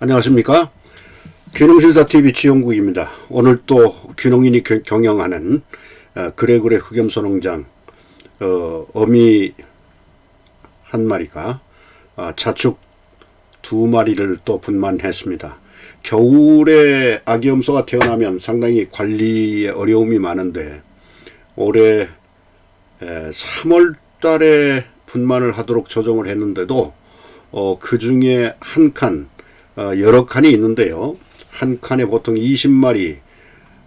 안녕하십니까? 귀농실사TV 지용국입니다. 오늘 또 귀농인이 겨- 경영하는 어, 그래그래 흑염소 농장 어, 어미 한 마리가 어, 자축 두 마리를 또 분만했습니다. 겨울에 아기 염소가 태어나면 상당히 관리에 어려움이 많은데 올해 3월 달에 분만을 하도록 조정을 했는데도 어, 그 중에 한 칸, 어, 여러 칸이 있는데요. 한 칸에 보통 20마리,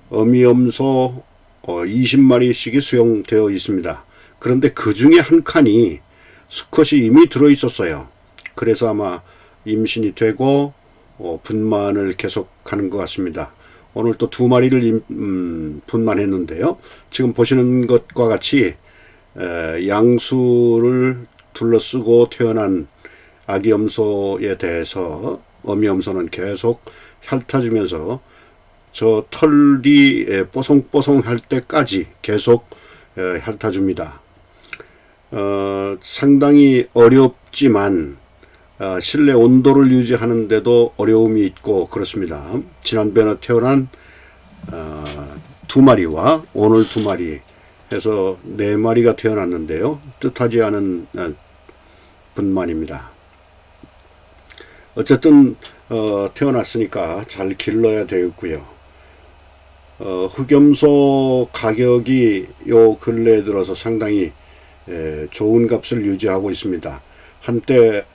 어미염소 어, 20마리씩이 수용되어 있습니다. 그런데 그 중에 한 칸이 수컷이 이미 들어 있었어요. 그래서 아마 임신이 되고 어, 분만을 계속하는 것 같습니다. 오늘 또 두 마리를 임- 음, 분만했는데요. 지금 보시는 것과 같이 에, 양수를 둘러쓰고 태어난 아기 염소에 대해서 어미 염소는 계속 핥아주면서 저 털이 에, 뽀송뽀송할 때까지 계속 에, 핥아줍니다. 어, 상당히 어렵지만 어, 실내 온도를 유지하는데도 어려움이 있고 그렇습니다. 지난번에 태어난 어, 두 마리와 오늘 두 마리 해서 네 마리가 태어났는데요. 뜻하지 않은 어, 분만입니다. 어쨌든 어, 태어났으니까 잘 길러야 되겠고요. 어, 흑염소 가격이 요 근래에 들어서 상당히 에, 좋은 값을 유지하고 있습니다. 한때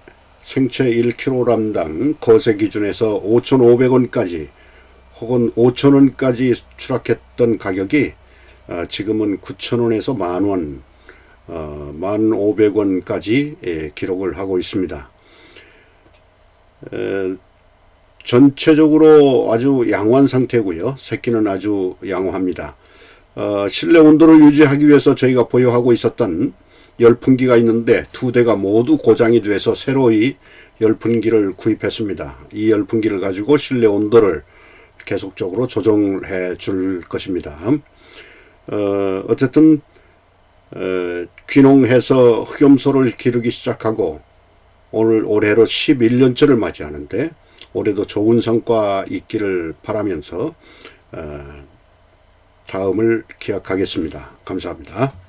생체 1kg당 거세 기준에서 5,500원까지 혹은 5,000원까지 추락했던 가격이 어, 지금은 9,000원에서 만원, 어, 1,500원까지 예, 기록을 하고 있습니다. 에, 전체적으로 아주 양호한 상태고요. 새끼는 아주 양호합니다. 어, 실내 온도를 유지하기 위해서 저희가 보유하고 있었던 열풍기가 있는데 두 대가 모두 고장이 돼서 새로이 열풍기를 구입했습니다. 이 열풍기를 가지고 실내 온도를 계속적으로 조정해 줄 것입니다. 어, 어쨌든 어, 귀농해서 흑염소를 기르기 시작하고 오늘 올해로 11년째를 맞이하는데 올해도 좋은 성과 있기를 바라면서 어, 다음을 기약하겠습니다. 감사합니다.